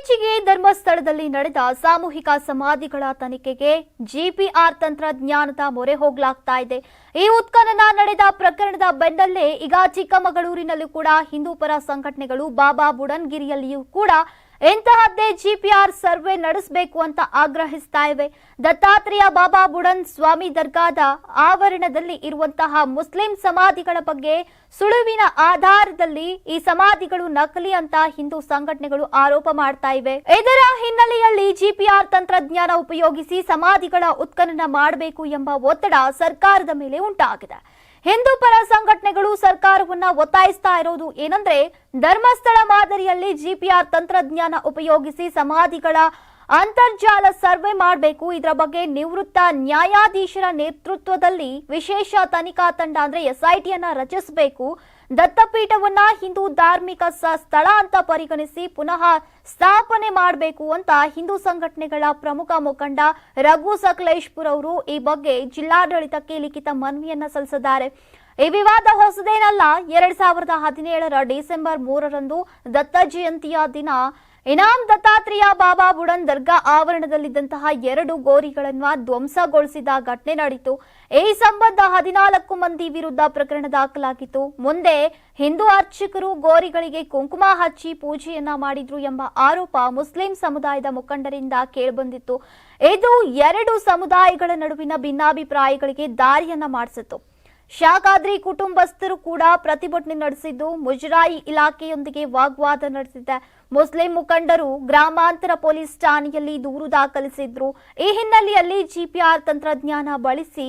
ಇತ್ತೀಚೆಗೆ ಧರ್ಮಸ್ಥಳದಲ್ಲಿ ನಡೆದ ಸಾಮೂಹಿಕ ಸಮಾಧಿಗಳ ತನಿಖೆಗೆ ಜಿಪಿಆರ್ ತಂತ್ರಜ್ಞಾನದ ಮೊರೆ ಹೋಗ್ಲಾಗ್ತಾ ಇದೆ. ಈ ಉತ್ಖನನ ನಡೆದ ಪ್ರಕರಣದ ಬೆನ್ನಲ್ಲೇ ಈಗ ಚಿಕ್ಕಮಗಳೂರಿನಲ್ಲೂ ಕೂಡ ಹಿಂದೂ ಪರ ಸಂಘಟನೆಗಳು ಬಾಬಾ ಬುಡನ್ಗಿರಿಯಲ್ಲಿಯೂ ಕೂಡ ಇಂತಹದ್ದೇ ಜಿಪಿಆರ್ ಸರ್ವೆ ನಡೆಸಬೇಕು ಅಂತ ಆಗ್ರಹಿಸ್ತಾ ಇವೆ. ದತ್ತಾತ್ರೇಯ ಬಾಬಾ ಬುಡನ್ ಸ್ವಾಮಿ ದರ್ಗಾದ ಆವರಣದಲ್ಲಿ ಇರುವಂತಹ ಮುಸ್ಲಿಂ ಸಮಾಧಿಗಳ ಬಗ್ಗೆ ಸುಳುವಿನ ಆಧಾರದಲ್ಲಿ ಈ ಸಮಾಧಿಗಳು ನಕಲಿ ಅಂತ ಹಿಂದೂ ಸಂಘಟನೆಗಳು ಆರೋಪ ಮಾಡ್ತಾ ಇವೆ. ಇದರ ಹಿನ್ನೆಲೆಯಲ್ಲಿ ಜಿಪಿಆರ್ ತಂತ್ರಜ್ಞಾನ ಉಪಯೋಗಿಸಿ ಸಮಾಧಿಗಳ ಉತ್ಖನನ ಮಾಡಬೇಕು ಎಂಬ ಒತ್ತಡ ಸರ್ಕಾರದ ಮೇಲೆ ಉಂಟಾಗಿದೆ. ಹಿಂದೂ ಪರ ಸಂಘಟನೆಗಳು ಸರ್ಕಾರವನ್ನ ಒತ್ತಾಯಿಸ್ತಾ ಇರೋದು ಏನಂದ್ರೆ ಧರ್ಮಸ್ಥಳ ಮಾದರಿಯಲ್ಲಿ ಜಿಪಿಆರ್ ತಂತ್ರಜ್ಞಾನ ಉಪಯೋಗಿಸಿ ಸಮಾಧಿಗಳ ಅಂತರ್ಜಾಲ ಸರ್ವೆ ಮಾಡಬೇಕು. ಇದರ ಬಗ್ಗೆ ನಿವೃತ್ತ ನ್ಯಾಯಾಧೀಶರ ನೇತೃತ್ವದಲ್ಲಿ ವಿಶೇಷ ತನಿಖಾ ತಂಡ ಅಂದ್ರೆ ಎಸ್ಐಟಿಯನ್ನ ರಚಿಸಬೇಕು. ದತ್ತಪೀಠವನ್ನ ಹಿಂದೂ ಧಾರ್ಮಿಕ ಸ್ಥಳ ಅಂತ ಪರಿಗಣಿಸಿ ಪುನಃ ಸ್ಥಾಪನೆ ಮಾಡಬೇಕು ಅಂತ ಹಿಂದೂ ಸಂಘಟನೆಗಳ ಪ್ರಮುಖ ಮುಖಂಡ ರಘು ಸಕಲೇಶ್ಪುರ್ ಅವರು ಈ ಬಗ್ಗೆ ಜಿಲ್ಲಾಡಳಿತಕ್ಕೆ ಲಿಖಿತ ಮನವಿಯನ್ನ ಸಲ್ಲಿಸಿದ್ದಾರೆ. ಈ ವಿವಾದ ಹೊಸದೇನಲ್ಲ, ಎರಡ್ ಸಾವಿರದ ಹದಿನೇಳರ ಡಿಸೆಂಬರ್ ಮೂರರಂದು ದತ್ತ ಜಯಂತಿಯ ದಿನ ಇನಾಮ್ ದತ್ತಾತ್ರೇಯ ಬಾಬಾ ಬುಡನ್ ದರ್ಗಾ ಆವರಣದಲ್ಲಿದ್ದಂತಹ ಎರಡು ಗೋರಿಗಳನ್ನು ಧ್ವಂಸಗೊಳಿಸಿದ ಘಟನೆ ನಡೆಯಿತು. ಈ ಸಂಬಂಧ ಹದಿನಾಲ್ಕು ಮಂದಿ ವಿರುದ್ಧ ಪ್ರಕರಣ ದಾಖಲಾಗಿತ್ತು. ಮುಂದೆ ಹಿಂದೂ ಅರ್ಚಕರು ಗೋರಿಗಳಿಗೆ ಕುಂಕುಮ ಹಚ್ಚಿ ಪೂಜೆಯನ್ನ ಮಾಡಿದ್ರು ಎಂಬ ಆರೋಪ ಮುಸ್ಲಿಂ ಸಮುದಾಯದ ಮುಖಂಡರಿಂದ ಕೇಳಿಬಂದಿತ್ತು. ಇದು ಎರಡು ಸಮುದಾಯಗಳ ನಡುವಿನ ಭಿನ್ನಾಭಿಪ್ರಾಯಗಳಿಗೆ ದಾರಿಯನ್ನ ಮಾಡಿಸಿತ್ತು. ಶಾಖಾದ್ರಿ ಕುಟುಂಬಸ್ಥರು ಕೂಡ ಪ್ರತಿಭಟನೆ ನಡೆಸಿದ್ದು ಮುಜರಾಯಿ ಇಲಾಖೆಯೊಂದಿಗೆ ವಾಗ್ವಾದ ನಡೆಸಿದೆ ಮುಸ್ಲಿಂ ಮುಖಂಡರು ಗ್ರಾಮಾಂತರ ಪೊಲೀಸ್ ಠಾಣೆಯಲ್ಲಿ ದೂರು ದಾಖಲಿಸಿದ್ರು. ಈ ಹಿನ್ನೆಲೆಯಲ್ಲಿ ಜಿಪಿಆರ್ ತಂತ್ರಜ್ಞಾನ ಬಳಸಿ